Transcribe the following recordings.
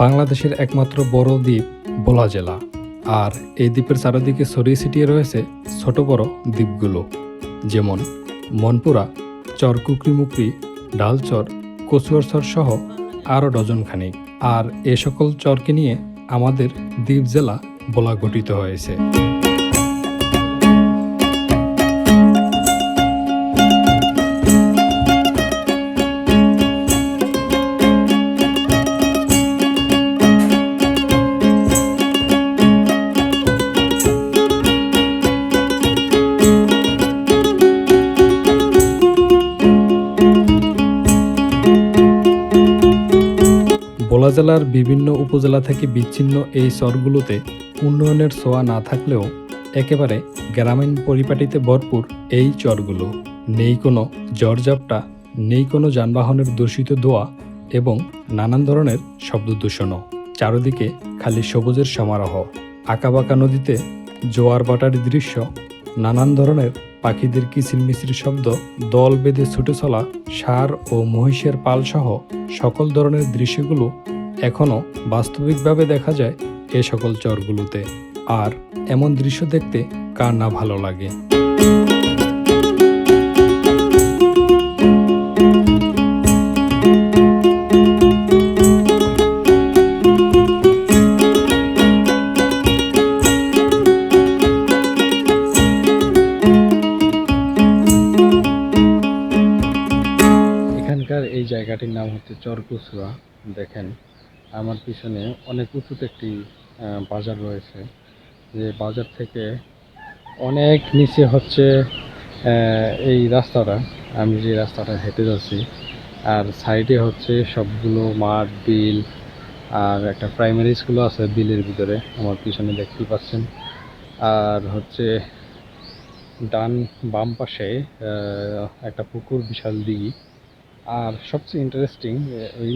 বাংলাদেশের একমাত্র বড় দ্বীপ বোলা জেলা আর এই দ্বীপের চারিদিকে ছড়িয়ে ছিটিয়ে রয়েছে ছোট বড় দ্বীপগুলো, যেমন মনপুরা, চর কুকরিমুকরি, ডালচর কচুয়ারচর সহ আরও ডজন খানিক আর এ সকল চরকে নিয়ে আমাদের দ্বীপ জেলা বলা গঠিত হয়েছে। জেলার বিভিন্ন উপজেলা থেকে বিচ্ছিন্ন এই চরগুলোতে উন্নয়নের ছোঁয়া না থাকলেও একেবারে গ্রামীণ পরিপাটিতে ভরপুর এই চরগুলো। নেই কোনো জর্জাপটা, নেই কোনো যানবাহনের দূষিত দোয়া এবং নানান ধরনের শব্দ দূষণও। চারদিকে খালি সবুজের সমারোহ। আঁকাবাঁকা নদীতে জোয়ার বাটার দৃশ্য, নানান ধরনের পাখিদের কিচিরমিচির শব্দ, দল বেঁধে ছুটে চলা ষাঁড় ও মহিষের পালসহ সকল ধরনের দৃশ্যগুলো এখনও বাস্তবিকভাবে দেখা যায় এ সকল চরগুলোতে। আর এমন দৃশ্য দেখতে কার না ভালো লাগে। এখানকার এই জায়গাটির নাম হচ্ছে চরকুসুয়া দেখেন আমার পিছনে অনেক উঁচুতে একটি বাজার রয়েছে, যে বাজার থেকে অনেক নিচে হচ্ছে এই রাস্তাটা। আমি যে রাস্তাটা হেঁটে যাচ্ছি, আর সাইডে হচ্ছে সবগুলো মাঠ, বিল, আর একটা প্রাইমারি স্কুল আছে বিলের ভিতরে, আমার পিছনে দেখতেই পাচ্ছেন। আর হচ্ছে ডান বাম পাশে একটা পুকুর বিশাল দিঘি। আর সবচেয়ে ইন্টারেস্টিং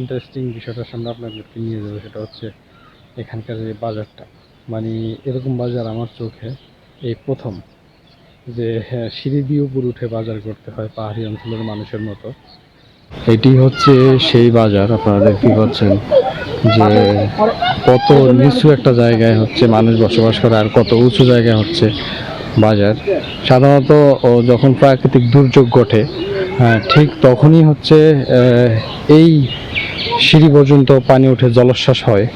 ইন্টারেস্টিং বিষয়টার সামনে আপনাদেরকে নিয়ে যাব সেটা হচ্ছে এখানকার যে বাজারটা। মানে এরকম বাজার আমার চোখে এই প্রথম যে হ্যাঁ, সিঁড়ি দিয়ে উপর উঠে বাজার করতে হয় পাহাড়ি অঞ্চলের মানুষের মতো। এটি হচ্ছে সেই বাজার আপনারা দেখতে পাচ্ছেন যে কত নিচু একটা জায়গায় হচ্ছে মানুষ বসবাস করে আর কত উঁচু জায়গায় হচ্ছে বাজার। সাধারণত যখন প্রাকৃতিক দুর্যোগ ঘটে ঠিক তখনই হচ্ছে এই সিঁড়ি পর্যন্ত পানি উঠে জলোচ্ছ্বাস হয়।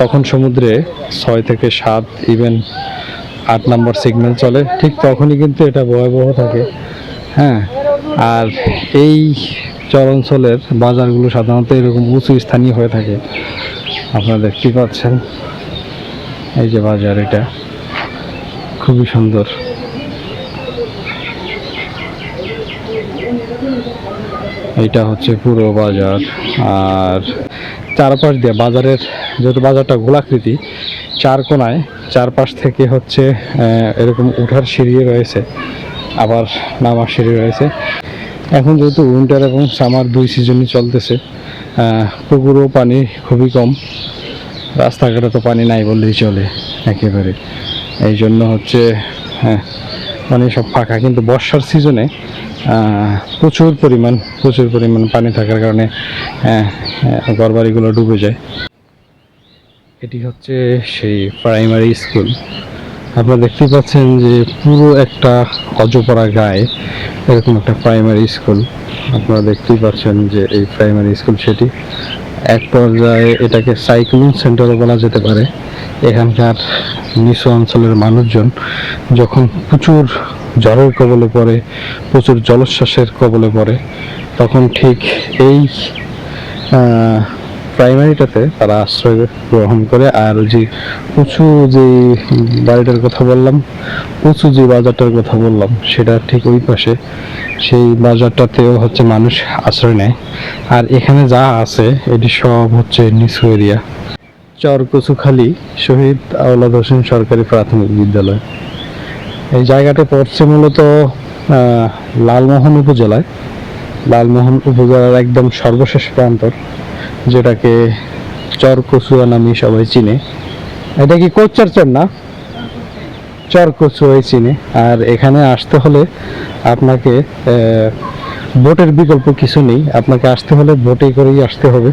তখন সমুদ্রে ছয় থেকে সাত ইভেন আট নম্বর সিগন্যাল চলে। ঠিক তখনই কিন্তু এটা ভয়াবহ থাকে। হ্যাঁ আর এই চর অঞ্চলের বাজারগুলো সাধারণত এরকম উঁচু স্থানীয় হয়ে থাকে। আপনারা দেখতেই পাচ্ছেন, এই যে বাজার এটা, খুবই সুন্দর। এইটা হচ্ছে পুরো বাজার। আর চারপাশ দিয়ে বাজারের যেহেতু বাজারটা গোলাকৃতি, চার কোনায়, চারপাশ থেকে হচ্ছে এরকম উঠার সিঁড়ি রয়েছে, আবার নামার সিঁড়ি রয়েছে। এখন যেহেতু উইন্টার এবং সামার দুই সিজনই চলতেছে পুকুরও পানি খুবই কম, রাস্তাঘাটে তো পানি নাই বললেই চলে একেবারে। এই জন্য হচ্ছে হ্যাঁ মানে সব ফাঁকা, কিন্তু বর্ষার সিজনে প্রচুর পরিমাণ প্রচুর পরিমাণ পানি থাকার কারণে ঘর বাড়িগুলো ডুবে যায়। এটি হচ্ছে সেই প্রাইমারি স্কুল। আপনারা দেখতেই পাচ্ছেন যে পুরো একটা অজপড়া গায়ে এরকম একটা প্রাইমারি স্কুল। আপনারা দেখতেই পাচ্ছেন যে এই প্রাইমারি স্কুল সেটি এক পর্যায়ে এটাকে সাইক্লিং সেন্টারও বলা যেতে পারে। এখানকার নিচু অঞ্চলের মানুষজন যখন প্রচুর ঝড়ের কবলে পড়ে, প্রচুর জলোচ্ছ্বাসের কবলে পড়ে, তখন ঠিক এই প্রাইমারিটাতে তারা আশ্রয় গ্রহণ করে আর যে উঁচু যে বাড়িটার কথা বললাম, উঁচু যে বাজারটার কথা বললাম, সেটা ঠিক ওই পাশে, সেই বাজারটাতেও হচ্ছে মানুষ আশ্রয় নেয়। আর এখানে যা আছে, এটি সব হচ্ছে নিচু এরিয়া চরকচুখালী শহীদ আওলাদ হোসেন সরকারি প্রাথমিক বিদ্যালয়। এই জায়গাটা পড়ছে মূলত লালমোহন উপজেলায়। লালমোহন উপজেলার একদম সর্বশেষ প্রান্তর, যেটাকে চরকচুয়া নামে সবাই চিনে। এটা কি কোচার চর না? চরকচুয়াই চিনে। আর এখানে আসতে হলে আপনাকে বোটের বিকল্প কিছু নেই। আপনাকে আসতে হলে বোটে করেই আসতে হবে।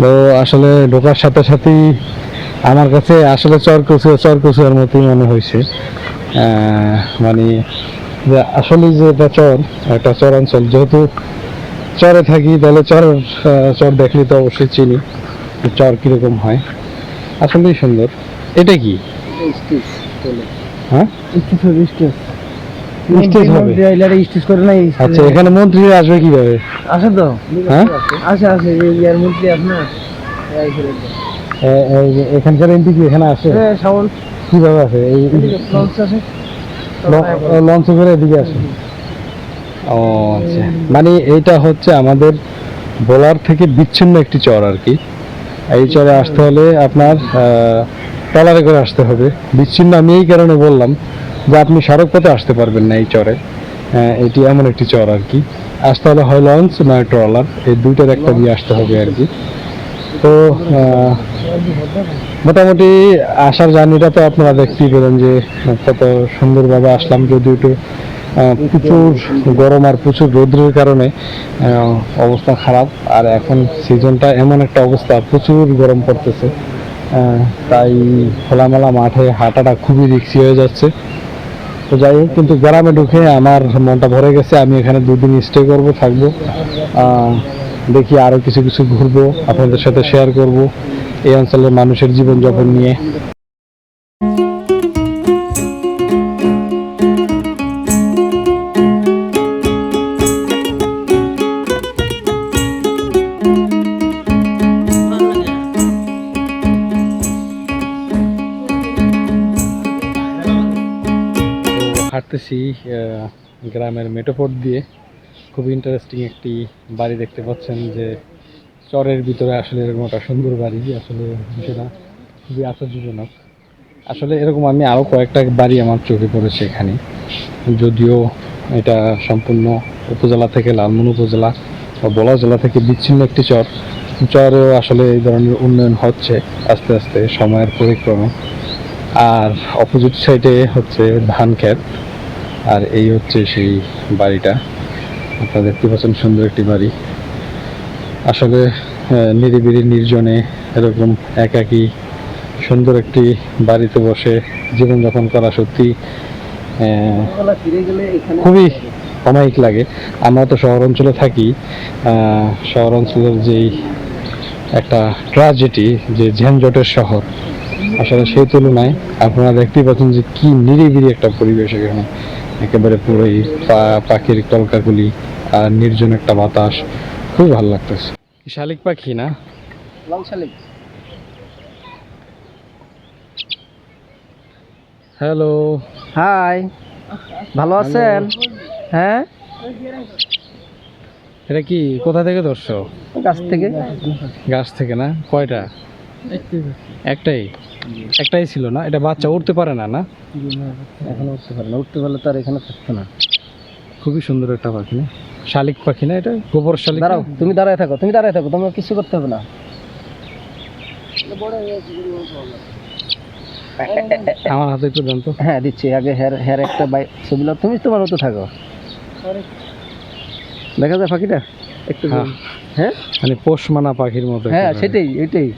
তো আসলে ঢোকার সাথে সাথেই আমার কাছে আসলে চরকচু চরকচুয়ার মতোই মনে হয়েছে। মানে যে আসলে যে এটা চর একটা চরাঞ্চল যেহেতু চরে থাকি তাহলে আহ, চর দেখলে তো অবশ্যই চিনি চর কীরকম হয়। আসলেই সুন্দর। এটা কি? হ্যাঁ? আচ্ছা এখানে মন্ত্রী আসবে কীভাবে? আসে তো? হ্যাঁ? আসে আসে ইয়ার মধ্যে আপনার। এখানকার এমপি কি এখানে আসে হ্যাঁ কীভাবে আসে এই লঞ্চ লঞ্চে করে এদিকে আসে। ও আচ্ছা। মানে এটা হচ্ছে আমাদের বোলার থেকে বিচ্ছিন্ন একটি চর আর কি। এই চরে আসতে হলে আপনার ট্রলারে করে আসতে হবে। বিচ্ছিন্ন আমি এই কারণে বললাম যে আপনি সড়ক পথে আসতে পারবেন না এই চরে। এটি এমন একটি চর আর কি। আসতে হলে হয় লঞ্চ নয় ট্রলার। এই দুইটার একটা দিয়ে আসতে হবে আর কি। তো মোটামুটি আসার জার্নিটা তো আপনারা দেখতেই পেলেন যে কত সুন্দরভাবে আসলাম যদিও একটু প্রচুর গরম আর প্রচুর রৌদ্রের কারণে অবস্থা খারাপ। আর এখন সিজনটা এমন একটা অবস্থা, প্রচুর গরম পড়তেছে। তাই খোলামেলা মাঠে হাঁটাটা খুবই রিক্সি হয়ে যাচ্ছে। তো যাই হোক, কিন্তু গ্রামে ঢুকে আমার মনটা ভরে গেছে, আমি এখানে দুদিন স্টে করব, থাকব। দেখি আরও কিছু কিছু ঘুরবো, আপনাদের সাথে শেয়ার করব। এই অঞ্চলের মানুষের জীবনযাপন নিয়ে। হাঁটতেছি গ্রামের মেটোপথ দিয়ে। খুব ইন্টারেস্টিং একটি বাড়ি দেখতে পাচ্ছেন যে চরের ভিতরে আসলে এরকম একটা সুন্দর বাড়ি, আসলে বিষয়টা খুবই আশ্চর্যজনক। আসলে এরকম আমি আরও কয়েকটা বাড়ি আমার চোখে পড়েছে এখানে। যদিও এটা সম্পূর্ণ উপজেলা থেকে লালমন উপজেলা বা বলা জেলা থেকে বিচ্ছিন্ন একটি চর। চরেও আসলে এই ধরনের উন্নয়ন হচ্ছে আস্তে আস্তে, সময়ের পরিক্রমে। আর অপোজিট সাইডে হচ্ছে ধান ক্ষেত, আর এই হচ্ছে সেই বাড়িটা। আপনারা দেখতে পাচ্ছেন সুন্দর একটি বাড়ি। আসলে আহ, নিরিবিলি নির্জনে এরকম একাকী সুন্দর একটি বাড়িতে বসে জীবনযাপন করা সত্যি খুবই অমায়িক লাগে। আমরা তো শহর অঞ্চলে থাকি শহর অঞ্চলের যেই একটা ট্রাজেডি যে ঝ্যানজটের শহর আসলে সেই তুলনায় আপনারা দেখতেই পাচ্ছেন যে কি নিরিবিলি একটা পরিবেশ এখানে। একেবারে পুরোই পাখির কলকাগুলি আর নির্জন একটা বাতাস। খুব ভালো লাগতেছে। শালিক পাখি না? লাল শালিক। হ্যালো হাই ভালো আছেন? হ্যাঁ? এটা কি কোথা থেকে ধরছো? গাছ থেকে। গাছ থেকে না? কয়টা? একটাই একটাই? ছিল না? এটা বাচ্চা উঠতে পারে না না? এখনও উঠতে পারে না। উঠতে পারলে তো আর এখানে থাকতো না। খুবই সুন্দর একটা পাখি না? শালিক পাখি না এটা? গোবর শালিক দাঁড়াও তুমি দাঁড়ায় থাকো তুমি দাঁড়ায় থাকো তোমার কিছু করতে হবে না। আমার হাতে একটু দেন তো। হ্যাঁ দিচ্ছি আগে হেয়ার হেয়ার একটা বাই ছবি তুমি তোমার মতো থাকো। দেখা যায় পাখিটা? একটু হ্যাঁ। হ্যাঁ? মানে পোষ মানা পাখির মতো হ্যাঁ সেটাই এটাই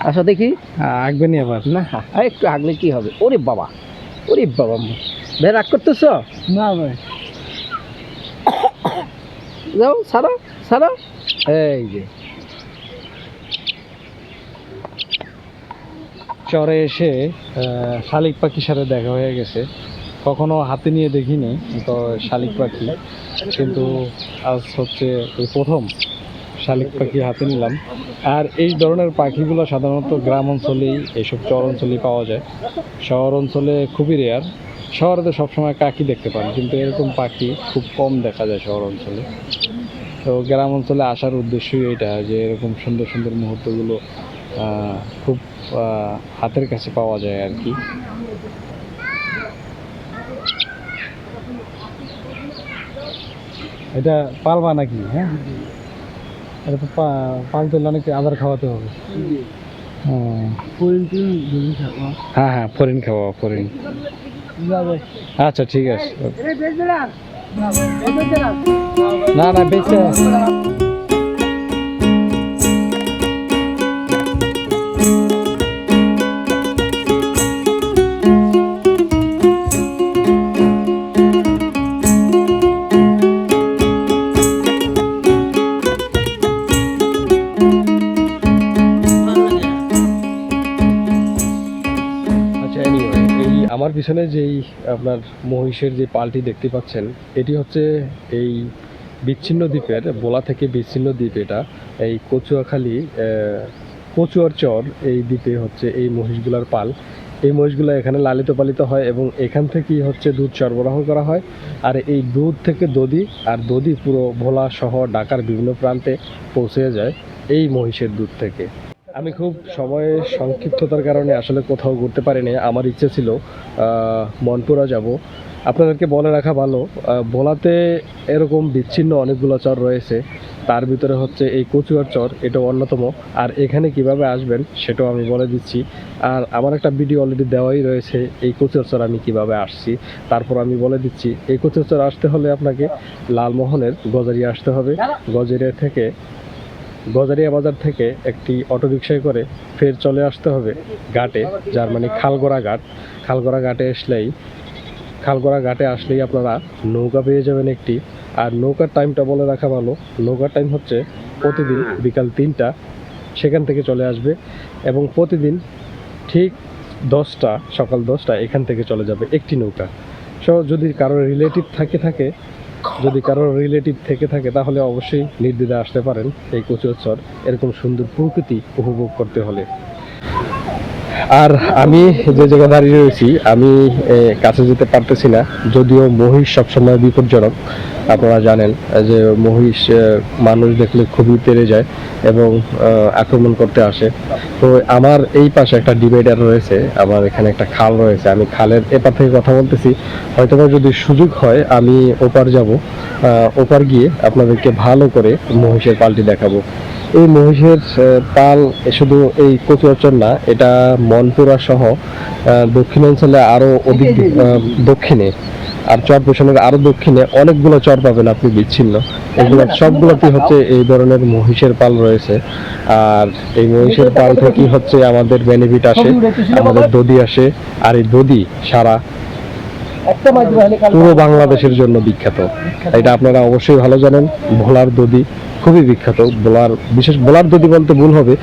আসো দেখি। আ- আঁকবে নি আবার? না আর একটু আগলে কি হবে? ওরে বাবা ওরে বাবা ভাই রাগ করতেছ? না ভাই। যাও, সারা সারা। এই যে। চরে এসে শালিক পাখির সাথে দেখা হয়ে গেছে। কখনো হাতে নিয়ে দেখিনি, তো শালিক পাখি। কিন্তু আজ হচ্ছে এই প্রথম শালিক পাখি হাতে নিলাম। আর এই ধরনের পাখিগুলো সাধারণত গ্রাম অঞ্চলেই এইসব চর অঞ্চলেই পাওয়া যায়। শহর অঞ্চলে খুবই রেয়ার শহরে তো সবসময় কাকি দেখতে পান কিন্তু এরকম পাখি খুব কম দেখা যায় শহর অঞ্চলে। তো গ্রাম অঞ্চলে আসার উদ্দেশ্যই এটা যে এরকম সুন্দর সুন্দর মুহূর্তগুলো খুব হাতের কাছে পাওয়া যায় আর কি। এটা পালবা নাকি হ্যাঁ? এটা তো পালতে হলে অনেক আদার খাওয়াতে হবে। হ্যাঁ হ্যাঁ ফরিন খাওয়া ফরিন। আচ্ছা ঠিক আছে না না বেঁচে আমার পিছনে যেই আপনার মহিষের যে পালটি দেখতে পাচ্ছেন, এটি হচ্ছে এই বিচ্ছিন্ন দ্বীপের, বোলা থেকে বিচ্ছিন্ন দ্বীপ এটা, এই কচুয়াখালী কচুয়ার চর এই দ্বীপে হচ্ছে এই মহিষগুলার পাল। এই মহিষগুলো এখানে লালিত পালিত হয় এবং এখান থেকেই হচ্ছে দুধ সরবরাহ করা হয়। আর এই দুধ থেকে দধি, আর দধি পুরো ভোলা সহ ঢাকার বিভিন্ন প্রান্তে পৌঁছে যায় এই মহিষের দুধ থেকে। আমি খুব সময়ের সংক্ষিপ্ততার কারণে আসলে কোথাও ঘুরতে পারিনি। আমার ইচ্ছে ছিল মনপুরা যাব। আপনাদেরকে বলে রাখা ভালো ভোলাতে এরকম বিচ্ছিন্ন অনেকগুলো চর রয়েছে। তার ভিতরে হচ্ছে এই কচুয়ার চর এটা অন্যতম। আর এখানে কীভাবে আসবেন সেটাও আমি বলে দিচ্ছি। আর আমার একটা ভিডিও অলরেডি দেওয়াই রয়েছে, এই কচুয়ার চর আমি কীভাবে আসছি। তারপর আমি বলে দিচ্ছি, এই কচুয়ার চর আসতে হলে আপনাকে লালমোহনের গজারিয়া আসতে হবে। গজারিয়া থেকে গজারিয়া বাজার থেকে একটি অটোরিকশায় করে ফের চলে আসতে হবে ঘাটে, যার মানে খালগড়া ঘাট। খালগড়া ঘাটে আসলেই, খালগড়া ঘাটে আসলেই আপনারা নৌকা পেয়ে যাবেন একটি। আর নৌকার টাইমটা বলে রাখা ভালো, নৌকার টাইম হচ্ছে প্রতিদিন বিকাল তিনটা, সেখান থেকে চলে আসবে এবং প্রতিদিন ঠিক দশটা, সকাল দশটা এখান থেকে চলে যাবে একটি নৌকা। সো যদি কারোর রিলেটিভ থাকে থাকে যদি কারোর রিলেটিভ থেকে থাকে, তাহলে অবশ্যই নির্দ্বিধা আসতে পারেন এই কচুয়াচর এরকম সুন্দর প্রকৃতি উপভোগ করতে হলে। আর আমি যে জায়গায় দাঁড়িয়ে রয়েছি, আমি কাছে যেতে পারতেছি না, যদিও মহিষ সবসময় বিপজ্জনক। আপনারা জানেন যে মহিষ মানুষ দেখলে খুবই পেরে যায় এবং আক্রমণ করতে আসে। তো আমার এই পাশে একটা ডিভাইডার রয়েছে, আমার এখানে একটা খাল রয়েছে। আমি খালের এপার থেকে কথা বলতেছি। হয়তো যদি সুযোগ হয়, আমি ওপার যাব। ওপার গিয়ে আপনাদেরকে ভালো করে মহিষের পালটি দেখাবো। এই মহিষের পাল শুধু এই কচুয়াচর না, এটা মনপুরা সহ দক্ষিণাঞ্চলে আরও অধিক দক্ষিণে। আর চর পেছনের আরও দক্ষিণে অনেকগুলো চর পাবেন আপনি বিচ্ছিন্ন। এগুলো সবগুলোতেই হচ্ছে এই ধরনের মহিষের পাল রয়েছে। আর এই মহিষের পাল থেকেই হচ্ছে আমাদের বেনিফিট আসে আমাদের দদি আসে আর এই দদি সারা পুরো বাংলাদেশের জন্য বিখ্যাত। এটা আপনারা অবশ্যই ভালো জানেন ভোলার দদি খুবই বিখ্যাত। ভোলার বিশেষ ভোলার দদি বলতে ভুল হবে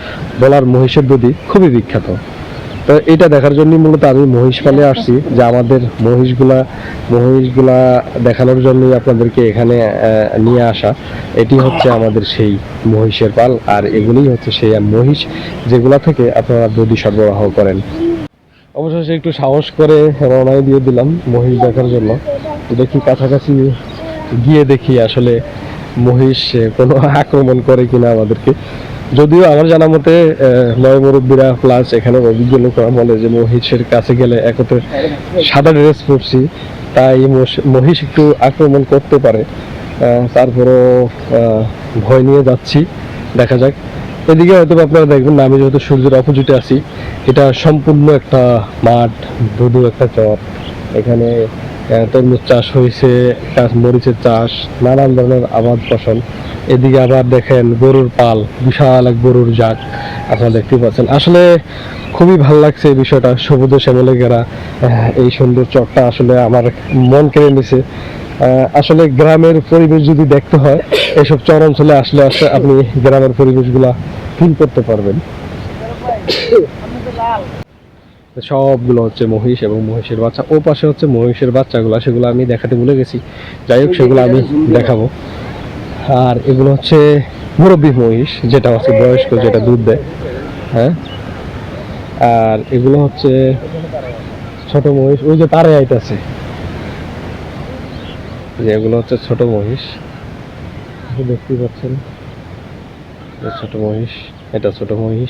ভোলার মহিষের দধি খুবই বিখ্যাত। তো এটা দেখার জন্যই মূলত আমি মহিষ পালে আসছি যে আমাদের মহিষগুলা মহিষগুলা দেখানোর জন্যই আপনাদেরকে এখানে নিয়ে আসা। এটি হচ্ছে আমাদের সেই মহিষের পাল আর এগুলোই হচ্ছে সেই মহিষ যেগুলা থেকে আপনারা দধি সরবরাহ করেন। অবশেষে একটু সাহস করে রওনায় দিয়ে দিলাম মহিষ দেখার জন্য। দেখি কাছাকাছি গিয়ে দেখি আসলে মহিষ কোনো আক্রমণ করে কিনা আমাদেরকে। যদিও আমার জানা মতে নয় মুরব্বীরা প্লাস এখানে অভিজ্ঞ লোকরা বলে যে মহিষের কাছে গেলে একতে সাদা ড্রেস পরছি, তাই মহিষ- একটু আক্রমণ করতে পারে। তারপরও ভয় নিয়ে যাচ্ছি, দেখা যাক। এদিকে হয়তো আপনারা দেখবেন আমি যেহেতু সূর্যের অপোজিটে আছি, এটা সম্পূর্ণ একটা মাঠ ধুধু একটা চর। এখানে তরমুজ চাষ হয়েছে মরিচের চাষ নানান ধরনের আবাদ ফসল। এদিকে আবার দেখেন গরুর পাল বিশাল এক গরুর জাক আপনারা দেখতে পাচ্ছেন। আসলে খুবই ভালো লাগছে এই বিষয়টা সবুজে শ্যামলে আহ, এই সুন্দর চরটা আসলে আমার মন কেড়ে নিছে। আসলে গ্রামের পরিবেশ যদি দেখতে হয় এসব চর অঞ্চলে আসলে আসলে আপনি গ্রামের পরিবেশগুলা ফিল করতে পারবেন। সবগুলো হচ্ছে মহিষ এবং মহিষের বাচ্চা। ও পাশে হচ্ছে মহিষের বাচ্চাগুলো, সেগুলো আমি দেখাতে ভুলে গেছি। যাই হোক, সেগুলো আমি দেখাবো। আর এগুলো হচ্ছে মুরব্বী মহিষ, যেটা হচ্ছে বয়স্ক, যেটা দুধ দেয়। হ্যাঁ? আর এগুলো হচ্ছে ছোট মহিষ। ওই যে তারে আইতাছে। যে এগুলো হচ্ছে ছোট মহিষ। দেখতেই পাচ্ছেন। ছোট মহিষ, এটা ছোট মহিষ।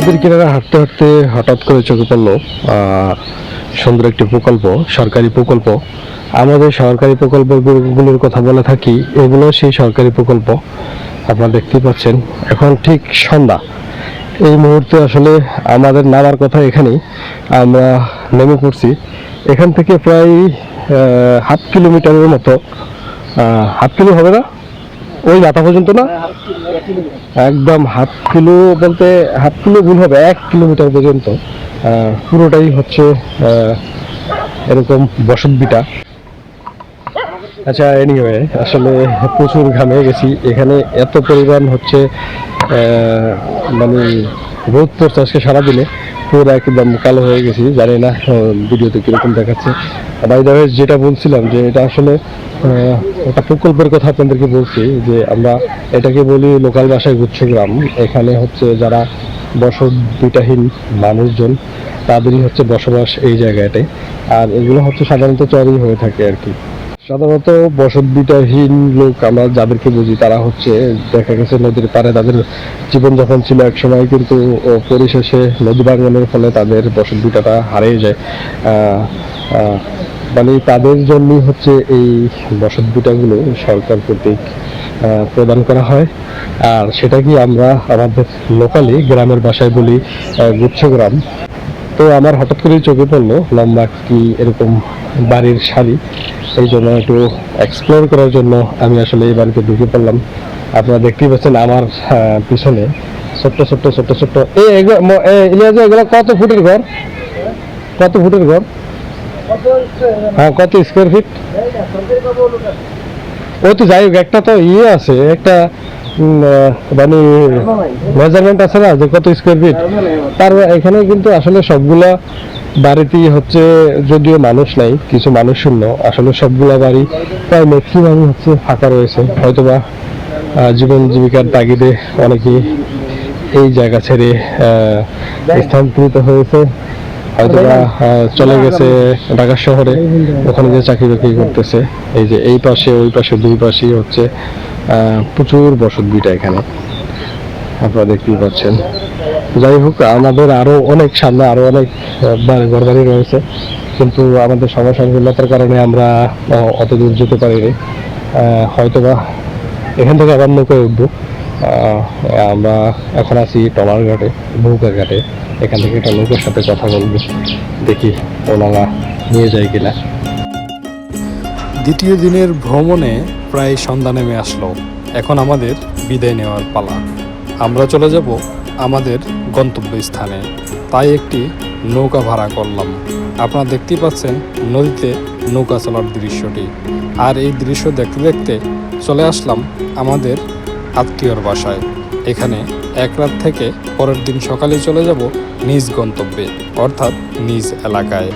নদীর কিনারে হাঁটতে হাঁটতে হঠাৎ করে চোখে পড়ল সুন্দর একটি প্রকল্প, সরকারি প্রকল্প। আমাদের সরকারি প্রকল্পগুলোর কথা বলে থাকি, এগুলো সেই সরকারি প্রকল্প। আপনারা দেখতেই পাচ্ছেন, এখন ঠিক সন্ধ্যা। এই মুহূর্তে আসলে আমাদের নামার কথা এখানেই, আমরা নেমে পড়ছি। এখান থেকে প্রায় হাফ কিলোমিটারের মতো হাফ কিলো হবে না? ওই মাথা পর্যন্ত না? একদম হাফ কিলো বলতে হাফ কিলো ভুল হবে, এক কিলোমিটার পর্যন্ত। পুরোটাই হচ্ছে এরকম বসত বিটা আচ্ছা এনিওয়ে আসলে প্রচুর ঘামে গেছি। এখানে এত পরিমাণ হচ্ছে মানে রোদ পড়ছে আজকে সারাদিনে। পুরো একদম কালো হয়ে গেছি, জানি না ভিডিওতে কীরকম দেখাচ্ছে। বাই দ্য যেটা বলছিলাম যে এটা আসলে একটা প্রকল্পের কথা আপনাদেরকে বলছি, যে আমরা এটাকে বলি লোকাল ভাষায় গুচ্ছগ্রাম। এখানে হচ্ছে যারা বসত বিটাহীন মানুষজন, তাদেরই হচ্ছে বসবাস এই জায়গাটায় আর এগুলো হচ্ছে সাধারণত চরই হয়ে থাকে আর কি। সাধারণত বসতবিটাহীন লোক আমরা যাদেরকে বুঝি, তারা হচ্ছে দেখা গেছে নদীর পাড়ে তাদের জীবনযাপন ছিল এক সময়, কিন্তু পরিশেষে নদী ভাঙনের ফলে তাদের বসতবিটাটা হারিয়ে যায়। মানে তাদের জন্যই হচ্ছে এই বসতবিটাগুলো সরকার কর্তৃক প্রদান করা হয়। আর সেটা কি আমরা আমাদের লোকালি গ্রামের ভাষায় বলি গুচ্ছগ্রাম। তো আমার হঠাৎ করেই চোখে পড়ল, লম্বা কি এরকম বাড়ির শাড়ি। এই জন্য একটু এক্সপ্লোর করার জন্য আমি আসলে এই বাড়িতে ঢুকে পড়লাম। আপনারা দেখতেই পাচ্ছেন আমার পিছনে ছোট্ট ছোট্ট ছোট্ট ছোট্ট। এগুলো কত ফুটের ঘর? কত ফুটের ঘর? হ্যাঁ কত স্কোয়ার ফিট ওই তো যাই হোক, একটা তো ইয়ে আছে, একটা মানে মেজারমেন্ট আছে না, যে কত স্কোয়ার ফিট তার এখানে কিন্তু আসলে সবগুলা বাড়িতেই হচ্ছে যদিও মানুষ নাই, কিছু মানুষ শূন্য, আসলে সবগুলা বাড়ি প্রায় ম্যাক্সিমামই হচ্ছে ফাঁকা রয়েছে। হয়তোবা জীবন জীবিকার তাগিদে অনেকে এই জায়গা ছেড়ে স্থানান্তরিত হয়েছে। হয়তোবা চলে গেছে ঢাকা শহরে, ওখানে যে চাকরি বাকরি করতেছে। এই যে এই পাশে, ওই পাশে, দুই পাশেই হচ্ছে প্রচুর বসত বিটা এখানে। আপনারা দেখতেই পাচ্ছেন। যাই হোক, আমাদের আরও অনেক সামনে আরও অনেক ঘর বাড়ি রয়েছে। কিন্তু আমাদের সময় সংকীর্ণতার কারণে আমরা অত দূর যেতে পারিনি। হয়তোবা এখান থেকে আবার নৌকায় উঠবো। আমরা এখন আছি টমার ঘাটে নৌকা ঘাটে। এখান থেকে একটা নৌকার সাথে কথা বলব। দেখি ওনারা নিয়ে যায় কিনা। দ্বিতীয় দিনের ভ্রমণে প্রায় সন্ধ্যা নেমে আসলো। এখন আমাদের বিদায় নেওয়ার পালা। আমরা চলে যাব আমাদের গন্তব্যস্থানে। তাই একটি নৌকা ভাড়া করলাম। আপনারা দেখতেই পাচ্ছেন নদীতে নৌকা চলার দৃশ্যটি। আর এই দৃশ্য দেখতে দেখতে চলে আসলাম আমাদের আত্মীয়র বাসায়। এখানে এক রাত থেকে পরের দিন সকালে চলে যাব নিজ গন্তব্যে, অর্থাৎ নিজ এলাকায়।